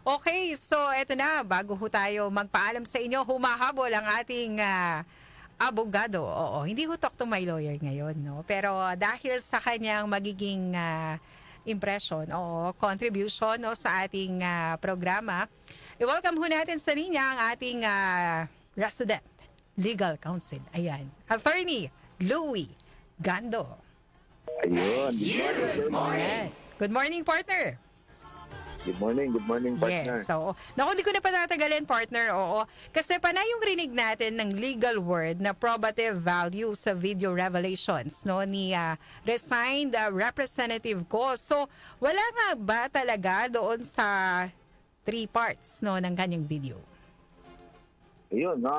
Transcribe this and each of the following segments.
Okay, so eto na, bago ho tayo magpaalam sa inyo, humahabol ang ating ah, abogado. Oo, hindi ho talk to my lawyer ngayon, no? Pero dahil sa kanyang magiging ah, impression o contribution no, sa ating ah, programa, i-welcome ho natin sa linya ang ating ah, resident legal counsel. Ayan, Attorney Louie Gando. Ayun. Good morning. Good morning, partner. Good morning. Good morning, partner. Yes, so, naku, di ko na patatagalin, partner, oo. Kasi panay yung rinig natin ng legal word na probative value sa video revelations, no, ni ah, resigned ah, representative ko. So, wala nga ba talaga doon sa three parts, no, ng kanyang video? Ayun, na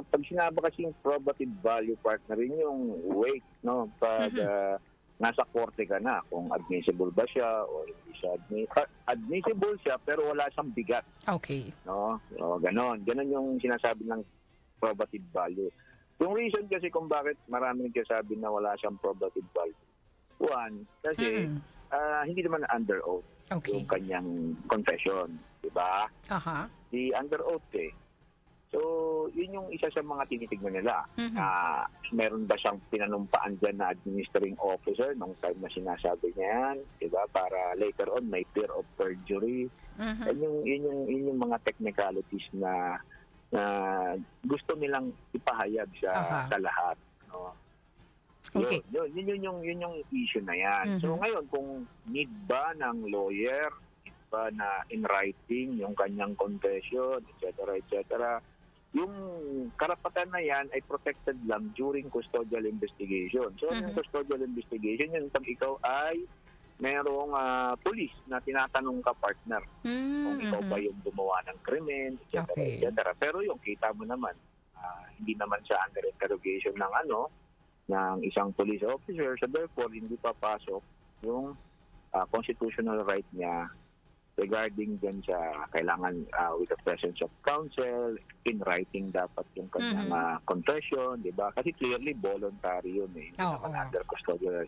pag sinabi kasi yung probative value partner rin yung weight, no? Pag Mhm. ah, nasa korte ka na, kung admissible ba siya o hindi siya admi- ah, admissible siya pero wala siyang bigat, Okay. no? O ganon. Ganon yung sinasabi ng probative value. Yung reason kasi kung bakit maraming nagsasabi na wala siyang probative value. One, kasi Mm. ah, hindi naman under oath Okay. yung kanyang confession, di ba? Aha. di under oath eh. So, yun yung isa sa mga tinitignan nila. Mhm. Ah, meron ba siyang pinanumpaan dyan na administering officer nung time na sinasabi niya yan? Diba? Para later on, may fear of perjury. Mhm. Yun, yung, yun, yung, yun yung mga technicalities na na gusto nilang ipahayag sa, Aha. sa lahat. No? Okay. Yun, yun, yun, yun, yung, yun yung issue na yan. So Mhm. ngayon, kung need ba ng lawyer, need ba na in writing yung kanyang confession, etc., etc., yung karapatan na yan ay protected lang during custodial investigation. So, yung Mhm. custodial investigation, yun pag ikaw ay merong ah, police na tinatanong ka partner kung ikaw Mhm. ba yung gumawa ng krimen, etc. Okay. etc. Pero yung kita mo naman, ah, hindi naman siya under interrogation ng ano, ng isang police officer. So therefore, hindi papasok yung ah, constitutional right niya regarding dyan sa kailangan ah, with the presence of counsel, in writing dapat yung kanyang Mhm. ah, confession, di ba? Kasi clearly voluntary yun eh. Oo. naman under custodial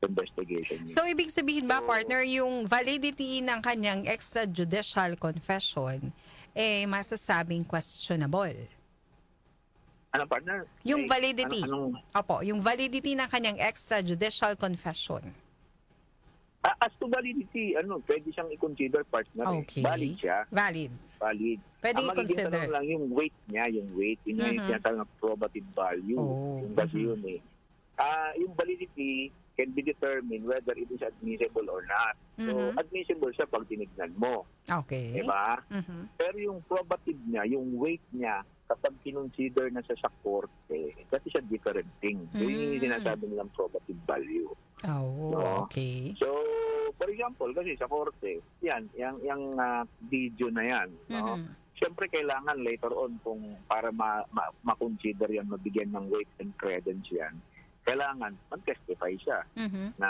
investigation. yun. So, ibig sabihin ba, So- partner, yung validity ng kanyang extrajudicial confession, eh, masasabing questionable? ano partner? Yung validity. Ano, anong, Opo, yung validity ng kanyang extrajudicial confession. Ah, as to validity, ano, pwede siyang i-consider partner. eh. Okay. Valid siya, Valid. valid. Pwede Ang i-consider. tanong lang yung weight niya, yung weight, yun nga yung tinatawag na probative value. Oh, Yung kasi mhm. yun eh. Ah, yung validity can be determined whether it is admissible or not. So, Mhm. admissible siya pag tinignan mo. Okay. Di ba? Mhm. Pero yung probative niya, yung weight niya, kapag kinonsider na siya sa korte, that is a different thing. So, yun yung Mm. sinasabi nilang probative value. Oh, No. okay. So, for example, kasi sa korte, yan, yung, yung ah, video na yan, no? Mhm. Siyempre, kailangan later on kung para ma, ma, ma-consider yan, mabigyan ng weight and credence yan, kailangan mag-testify siya Mhm. na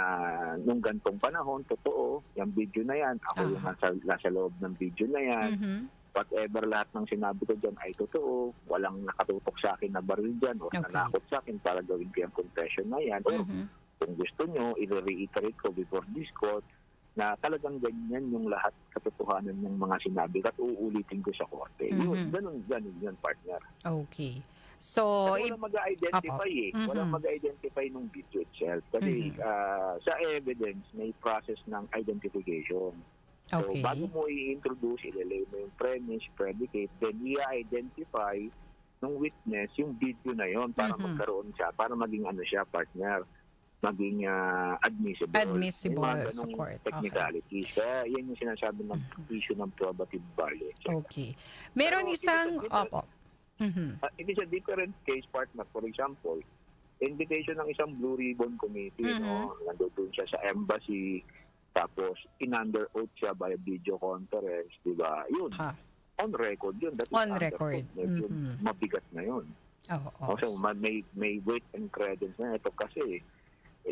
nung gantong panahon, totoo, yung video na yan, ako yung Ah. nasa, nasa loob ng video na yan, Mhm. whatever lahat ng sinabi ko dyan ay totoo, walang nakatutok sa akin na baril dyan o Okay. nanakot sa akin para gawin ko yung confession na yan. O Mhm. kung gusto nyo, i-reiterate ko before this court na talagang ganyan yung lahat katotohanan ng mga sinabi at uulitin ko sa korte. Yun, Mhm. ganun, ganun yun, partner. Okay. So, Kasi walang mag-identify eh. Apo. Walang mag-identify ng video itself. Kasi Mhm. ah, sa evidence, may process ng identification. So, okay. bago mo i-introduce, ilalay mo yung premise, predicate, then i-identify ng witness yung video na yon para Mhm. magkaroon siya, para maging ano siya, partner, maging ah, admissible. Admissible mga sa court. Okay. technicalities. Kaya yan yung sinasabi ng issue ng probative value. Okay. Meron Pero, isang... Opo. Uh, it is a different case partner. For example, invitation ng isang Blue Ribbon Committee, Mhm. no? Nandun siya sa embassy, tapos in-under oath siya by video conference, di ba? Yun, Ha. on record yun. That is On record. Mhm. mabigat na yun. Oo. Also, ma- may, may weight and credence na ito kasi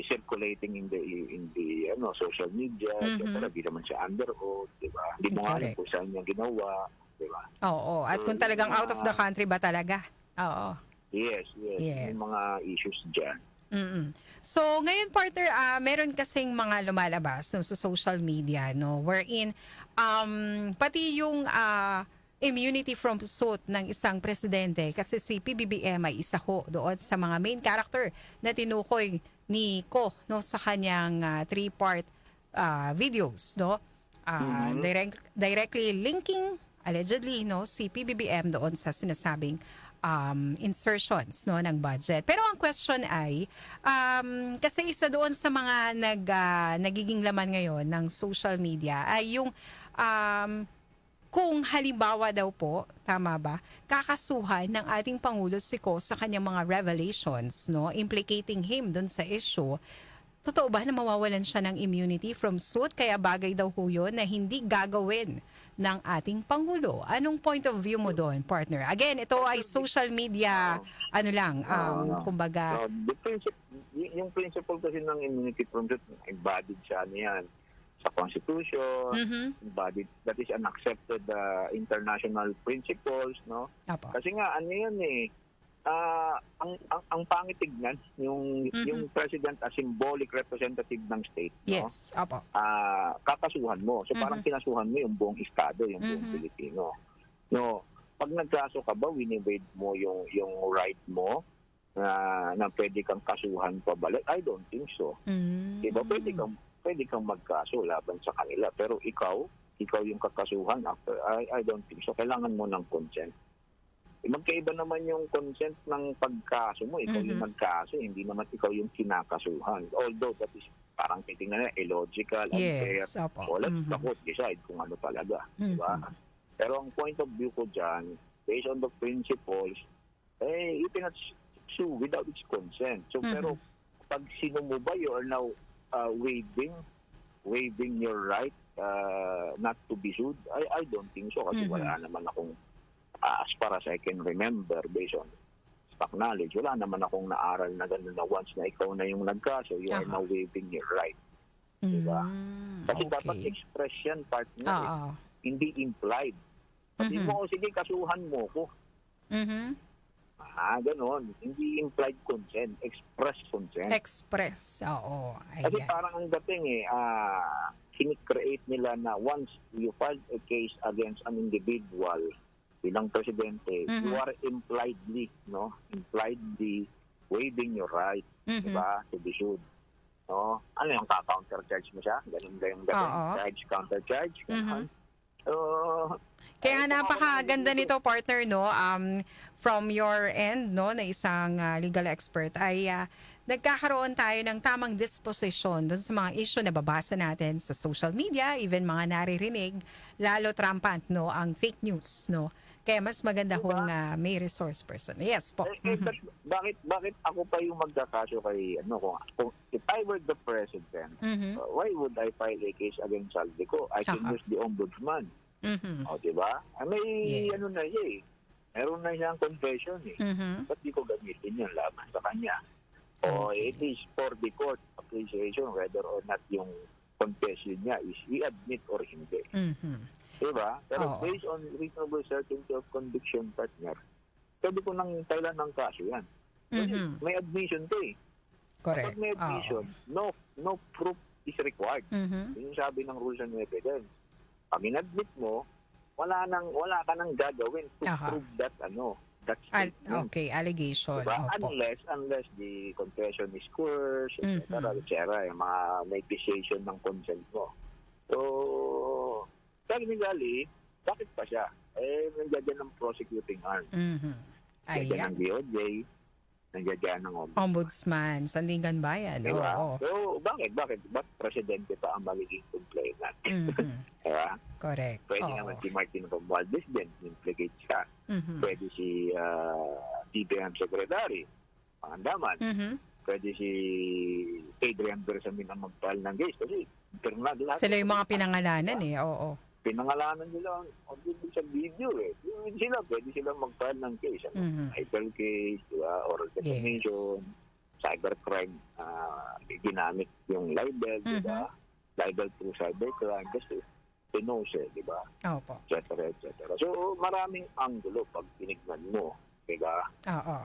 circulating in the in the ano social media, Mhm. etc. Di naman siya under oath, di ba? Hindi mo alam kung saan niya ginawa, di ba? Oo. At kung So, talagang yung out of the country ba talaga? Oo. Yes, yes. Yes. Yung mga issues dyan. mm So, ngayon, partner, ah, meron kasing mga lumalabas no, sa social media, no, wherein um, pati yung ah, immunity from suit ng isang presidente kasi si PBBM ay isa ho doon sa mga main character na tinukoy ni Ko no sa kanyang ah, three-part ah, videos no Ah, Mhm. direct, directly linking allegedly no si PBBM doon sa sinasabing um, insertions no ng budget. Pero ang question ay um, kasi isa doon sa mga nag ah, nagiging laman ngayon ng social media ay yung um, kung halimbawa daw po, tama ba, kakasuhan ng ating Pangulo si Ko sa kanyang mga revelations, no, implicating him doon sa issue, totoo ba na mawawalan siya ng immunity from suit? Kaya bagay daw ho yun na hindi gagawin ng ating Pangulo. Anong point of view mo doon, partner? Again, ito ay social media, ano lang, um, Ah. kumbaga, So, the principle, yung principle kasi ng immunity from suit, embodied siya niyan sa Constitution, mhm, embodied, that is an accepted uh, international principles, no? Apo. Kasi nga, ano yan eh, ah, ang, ang, ang pangit tignan, yung, Mhm. yung president as symbolic representative ng state, no? Yes, apo. ah kakasuhan mo. So parang Mhm. kinasuhan mo yung buong estado, yung buong Mhm. Pilipino. No, pag nagkaso ka ba, winivade mo yung yung right mo na na pwede kang kasuhan pabalik? I don't think so. Mm. Diba? Pwede kang pwede kang magkaso laban sa kanila, pero ikaw, ikaw yung kakasuhan after I I don't think so. Kailangan mo ng consent. Eh, Magkaiba naman yung consent ng pagkaso mo. Ikaw yung Mhm. nagkaso, hindi naman ikaw yung kinakasuhan. Although that is parang titingnan na illogical, unfair. Yes. So Mhm. the court decide kung ano talaga. di ba? Mhm. Pero ang point of view ko dyan, based on the principles, eh, you cannot sue without its consent. So Mhm. pero pag sino mo ba, you are now uh, waiving waiving your right uh, not to be sued? I, I don't think so kasi Mhm. wala naman akong uh, as far as I can remember based on stock knowledge, wala naman akong naaral na gano'n na once na ikaw na yung nagkaso, you are Aha. now waiving your right. Diba? Mm, Kasi dapat okay. express yan, partner. eh. Oo. Hindi implied. Sabi Mhm. mo, "O, sige, kasuhan mo ko. Mhm. Ah, ganon. Hindi implied consent. Express consent. Express. Oo. Kasi Ayan. parang ang dating eh, ah, sinicreate nila na once you file a case against an individual bilang presidente, Mhm. you are impliedly, no? Impliedly waiving your right, Mhm. di ba, to be sued. No? Ano yung ka-counter charge mo siya? Ganun ba yung dating? Charge, counter charge? Mhm. So, Kaya ay, napakaganda nito partner no um from your end no na isang ah, legal expert ay ah, nagkakaroon tayo ng tamang disposition dun sa mga issue na babasa natin sa social media, even mga naririnig, lalo trampant no ang fake news no. Kaya mas maganda Diba? kung ah, may resource person. Yes po. Eh, eh, Mhm. but bakit bakit ako pa yung magkakaso kay ano kung, kung if I were the president, Mhm. uh, why would I file a case against Saldico? I can Aha. use the ombudsman. Mhm. O, di ba? Ah, may Yes. ano na siya eh. Meron na siyang confession eh. Mhm. Ba't di ko gamitin yun laban sa kanya? O Okay. it is for the court appreciation whether or not yung confession niya is i-admit or hindi. Mhm. Di ba? Pero Oo. based on reasonable certainty of conviction partner, pwede ko nang tailan ng kaso yan. Kasi Mhm. may admission to eh. Correct. Pag may Oo. admission, no no proof is required. Mhm. Yun yung sabi ng rules and evidence. Pag inadmit mo, wala nang wala ka nang gagawin to Aha. prove that ano, that Al- statement. okay, allegation. Diba? Opo. Unless, unless the confession is coerced, etc., Mhm. etc., yung mga may physician ng consent mo. So, technically, bakit pa siya? Eh, nandiyan dyan ng prosecuting arm. Mhm. Nandiyan Ayan. ng DOJ, nandiyan ng ombudsman. Ombudsman, Sandigan Bayan. Diba? Oo. So, bakit? Bakit? Ba't presidente pa ang magiging complainant? Mhm. Diba? Correct. Pwede Oo. naman si Martin Romualdez din, implicate siya. Mhm. Pwede si uh, DBM Secretary, pangandaman. Mhm. Pwede si Adrian Bersamin ang mag-file ng case. Kasi internal lahat. Sila yung mga pinangalanan eh. Oo. Pinangalanan nila ang bibig sa video eh. Yung Sila, pwede silang mag-file ng case. Ano? Mhm. Libel case, di ba? Oral defamation, cybercrime, ah, ginamit yung libel, di Mhm. ba? Libel through cybercrime kasi pinose, di ba? Opo. et cetera, et cetera. So, maraming anggulo pag tinignan mo. Diba? Oo.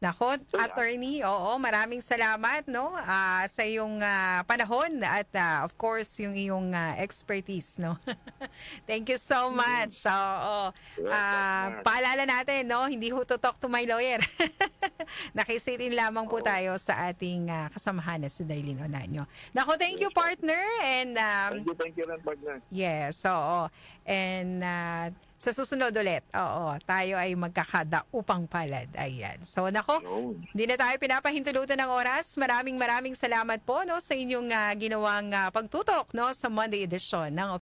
Nako, So, yeah. attorney, oo, maraming salamat no ah, sa iyong ah, panahon at ah, of course yung iyong ah, expertise no. Thank you so much. Oo. Ah, ma'am. paalala natin no, hindi ho to talk to my lawyer. Nakisitin lamang po tayo sa ating ah, kasamahan na si Darlene Onanyo. Nako, thank you partner and um, Thank you, thank you rin, partner. Yes, oo. And uh, sa susunod ulit, oo, tayo ay magkakada upang palad. Ayan. So, nako, hindi na tayo pinapahintulutan ng oras. Maraming maraming salamat po no, sa inyong ah, ginawang ah, pagtutok no, sa Monday edition ng